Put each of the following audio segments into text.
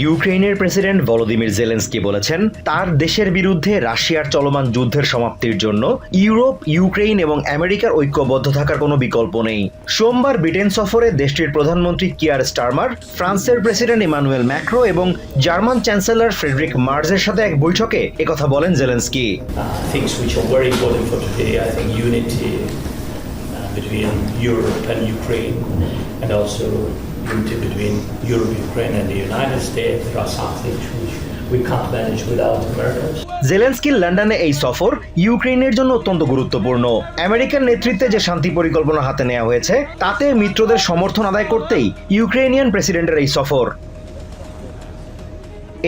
ইউক্রেনের president Volodymyr Zelensky বলেছেন, তার দেশের বিরুদ্ধে রাশিয়ার চলমান যুদ্ধের সমাপ্তির জন্য ইউরোপ ইউক্রেন এবং আমেরিকার ঐক্যবদ্ধ থাকার কোনো বিকল্প নেই। সোমবার ব্রিটেন সফরে দেশটির প্রধানমন্ত্রী কিয়ার স্টারমার, ফ্রান্সের প্রেসিডেন্ট ইমানুয়েল ম্যাক্রো এবং জার্মান চ্যান্সেলর ফ্রেডরিক মার্জের সাথে এক বৈঠকে একথা বলেন Zelensky. Between Europe and Ukraine, and also unity between Europe, Ukraine, and the United States. There are some things which we can't manage without Americans. জেলেন্সকির লন্ডনে এই সফর ইউক্রেনের জন্য অত্যন্ত গুরুত্বপূর্ণ আমেরিকার নেতৃত্বে যে শান্তি পরিকল্পনা হাতে নেওয়া হয়েছে তাতে মিত্রদের সমর্থন আদায় করতেই ইউক্রেনিয়ান প্রেসিডেন্টের এই সফর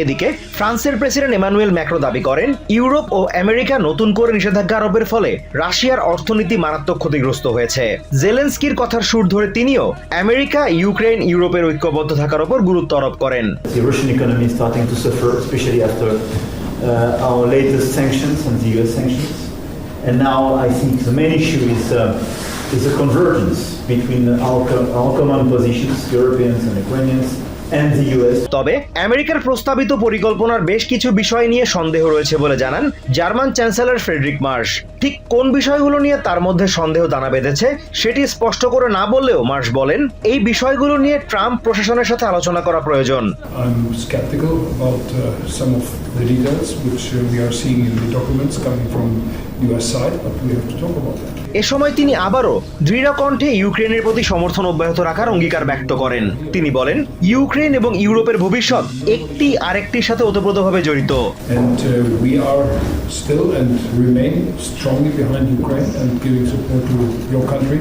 এদিকে ফ্রান্সের প্রেসিডেন্ট ইমানুয়েল ম্যাক্রো দাবি করেন ইউরোপ ও আমেরিকা নতুন করে নিষেধাজ্ঞা আরোপের ফলে রাশিয়ার অর্থনীতি মারাত্মক ক্ষতিগ্রস্ত হয়েছে জেলেন্সকির কথার সুর ধরে তিনিও আমেরিকা ইউক্রেন ইউরোপের ঐক্যবদ্ধ থাকার উপর গুরুত্ব আরোপ করেন uh. And now I think the main issue is, uh, is a convergence between the Alcoman positions, Europeans and Ukrainians, তবে আমেরিকার প্রস্তাবিত পরিকল্পনার বেশ কিছু বিষয় নিয়ে সন্দেহ রয়েছে বলে জানান জার্মান চ্যান্সেলর ফ্রেডরিক মার্শ। ঠিক কোন বিষয়গুলো নিয়ে তার মধ্যে সন্দেহ দানা বেঁধেছে সেটি স্পষ্ট করে না বললেও মার্শ বলেন এই বিষয়গুলো নিয়ে ট্রাম্প প্রশাসনের সাথে আলোচনা করা প্রয়োজন। এ সময় তিনি আবারও দৃঢ় কণ্ঠে ইউক্রেনের প্রতি সমর্থন অব্যাহত রাখার অঙ্গীকার ব্যক্ত করেন। তিনি বলেন ইউক্রেন এবং ইউরোপের ভবিষ্যৎ একটি আরেকটির সাথে ওতপ্রোতভাবে জড়িত। Uh, still and remain strongly behind Ukraine and giving support to your country.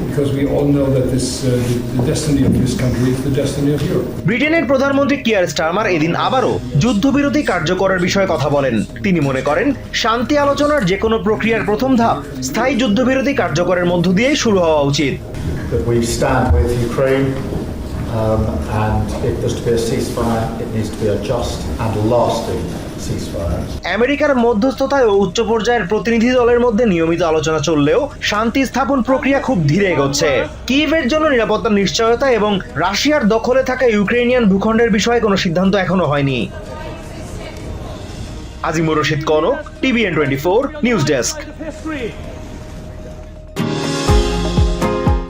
Because we all know that this, uh, the, the destiny of this country is the destiny of Europe. ব্রিটেনের প্রধানমন্ত্রী Keir Starmer এদিন আবারও যুদ্ধবিরতি কার্যকরের বিষয়ে কথা বলেন তিনি মনে করেন শান্তি আলোচনার যে কোনো প্রক্রিয়ার প্রথম ধাপ স্থায়ী যুদ্ধবিরোধী কার্যকরের মধ্য দিয়েই শুরু হওয়া উচিত um, and if there's to be a ceasefire, it needs to be a just and lasting আমেরিকার মধ্যস্থতায় ও উচ্চ পর্যায়ের প্রতিনিধি দলের মধ্যে নিয়মিত আলোচনা চললেও শান্তি স্থাপন প্রক্রিয়া খুব ধীরে এগোচ্ছে। কিয়েভের জন্য নিরাপত্তার নিশ্চয়তা এবং রাশিয়ার দখলে থাকা ইউক্রেনিয়ান ভূখণ্ডের বিষয়ে কোনো সিদ্ধান্ত এখনও হয়নি। Azimur Rashid Konok TVN twenty four news desk.